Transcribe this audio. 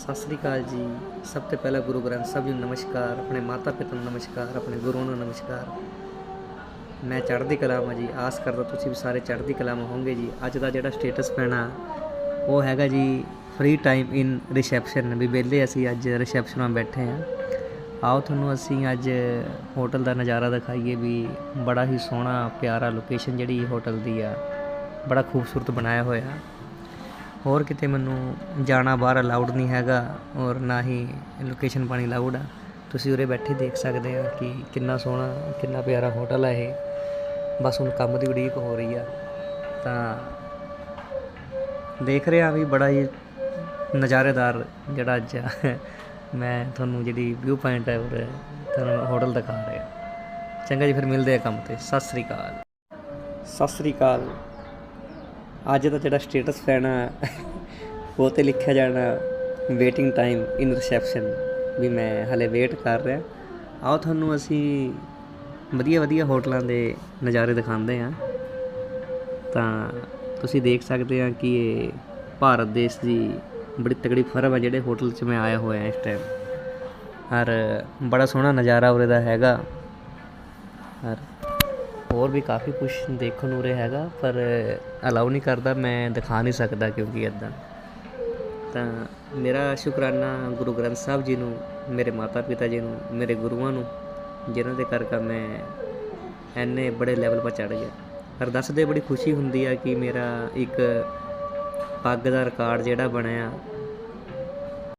ਸਤਿ ਸ੍ਰੀ ਅਕਾਲ ਜੀ। ਸਭ ਤੋਂ ਪਹਿਲਾਂ ਗੁਰੂ ਗ੍ਰੰਥ ਸਾਹਿਬ ਜੀ ਨੂੰ ਨਮਸਕਾਰ, ਆਪਣੇ ਮਾਤਾ ਪਿਤਾ ਨੂੰ ਨਮਸਕਾਰ, ਆਪਣੇ ਗੁਰੂ ਨੂੰ ਨਮਸਕਾਰ। ਮੈਂ ਚੜ੍ਹਦੀ ਕਲਾ ਮਾ ਜੀ, ਆਸ ਕਰਦਾ ਤੁਸੀਂ ਵੀ ਸਾਰੇ ਚੜ੍ਹਦੀ ਕਲਾ ਮਾ ਹੋਵੋਗੇ ਜੀ। ਅੱਜ ਦਾ ਜਿਹੜਾ ਸਟੇਟਸ ਪੈਣਾ, ਉਹ ਹੈਗਾ ਜੀ ਫ੍ਰੀ ਟਾਈਮ ਇਨ ਰਿਸੈਪਸ਼ਨ ਵੀ ਵਿਹਲੇ ਅਸੀਂ ਅੱਜ ਰਿਸੈਪਸ਼ਨਾਂ ਬੈਠੇ ਹਾਂ ਆਓ ਤੁਹਾਨੂੰ ਅਸੀਂ ਅੱਜ ਹੋਟਲ ਦਾ ਨਜ਼ਾਰਾ ਦਿਖਾਈਏ ਵੀ ਬੜਾ ਹੀ ਸੋਹਣਾ, ਪਿਆਰਾ ਲੋਕੇਸ਼ਨ ਜਿਹੜੀ ਹੋਟਲ ਦੀ ਆ। ਬੜਾ ਖੂਬਸੂਰਤ ਬਣਾਇਆ ਹੋਇਆ। ਹੋਰ ਕਿਤੇ ਮੈਨੂੰ ਜਾਣਾ ਬਾਹਰ ਅਲਾਉਡ ਨਹੀਂ ਹੈਗਾ ਔਰ ਨਾ ਹੀ ਲੋਕੇਸ਼ਨ ਪਾਣੀ ਅਲਾਉਡ ਆ। ਤੁਸੀਂ ਉਰੇ ਬੈਠੇ ਦੇਖ ਸਕਦੇ ਆ ਕਿ ਕਿੰਨਾ ਸੋਹਣਾ, ਕਿੰਨਾ ਪਿਆਰਾ ਹੋਟਲ ਆ ਇਹ। ਬਸ ਹੁਣ ਕੰਮ ਦੀ ਉਡੀਕ ਹੋ ਰਹੀ ਆ। ਤਾਂ ਦੇਖ ਰਿਹਾ ਵੀ ਬੜਾ ਹੀ ਨਜ਼ਾਰੇਦਾਰ ਜਿਹੜਾ ਅੱਜ ਮੈਂ ਤੁਹਾਨੂੰ ਜਿਹੜੀ ਵਿਊ ਪੁਆਇੰਟ ਹੈ ਉਰੇ ਤੁਹਾਨੂੰ ਹੋਟਲ ਦਿਖਾ ਰਿਹਾ। ਚੰਗਾ ਜੀ, ਫਿਰ ਮਿਲਦੇ ਆ ਕੰਮ ਤੇ। ਸਤਿ ਸ੍ਰੀ ਅਕਾਲ। ਸਤਿ ਸ੍ਰੀ ਅਕਾਲ। ਅੱਜ ਦਾ ਜਿਹੜਾ ਸਟੇਟਸ ਪੈਣਾ ਉਹ ਤੇ ਲਿਖਿਆ ਜਾਣਾ ਵੇਟਿੰਗ ਟਾਈਮ ਇਨ ਰਿਸੈਪਸ਼ਨ ਵੀ ਮੈਂ ਹਲੇ ਵੇਟ ਕਰ ਰਿਹਾ। ਆਓ ਤੁਹਾਨੂੰ ਅਸੀਂ ਵਧੀਆ ਵਧੀਆ ਹੋਟਲਾਂ ਦੇ ਨਜ਼ਾਰੇ ਦਿਖਾਉਂਦੇ ਹਾਂ। ਤਾਂ ਤੁਸੀਂ ਦੇਖ ਸਕਦੇ ਆ ਕਿ ਇਹ ਭਾਰਤ ਦੇਸ਼ ਦੀ ਬੜੀ ਤਕੜੀ ਫਰਮ ਹੈ ਜਿਹੜੇ ਹੋਟਲ 'ਚ ਮੈਂ ਆਇਆ ਹੋਇਆ ਇਸ ਟਾਈਮ ਔਰ ਬੜਾ ਸੋਹਣਾ ਨਜ਼ਾਰਾ ਉਰੇ ਦਾ ਹੈਗਾ। ਔਰ ਹੋਰ ਵੀ ਕਾਫੀ ਕੁਝ ਦੇਖਣ ਨੂੰ ਰਿਹਾ ਹੈਗਾ, ਪਰ ਅਲਾਉ ਨਹੀਂ ਕਰਦਾ, ਮੈਂ ਦਿਖਾ ਨਹੀਂ ਸਕਦਾ ਕਿਉਂਕਿ ਇਦਾਂ ਤਾਂ ਮੇਰਾ ਸ਼ੁਕਰਾਨਾ ਗੁਰੂ ਗ੍ਰੰਥ ਸਾਹਿਬ ਜੀ ਨੂੰ, ਮੇਰੇ ਮਾਤਾ ਪਿਤਾ ਜੀ ਨੂੰ, ਮੇਰੇ ਗੁਰੂਆਂ ਨੂੰ, ਜਿਨ੍ਹਾਂ ਦੇ ਕਰਕੇ ਮੈਂ ਐਨੇ ਬੜੇ ਲੈਵਲ 'ਤੇ ਚੜ ਗਿਆ। ਪਰ ਦੱਸਦੇ ਬੜੀ ਖੁਸ਼ੀ ਹੁੰਦੀ ਆ ਕਿ ਮੇਰਾ ਇੱਕ ਪੱਗ ਦਾ ਰਿਕਾਰਡ ਜਿਹੜਾ ਬਣਿਆ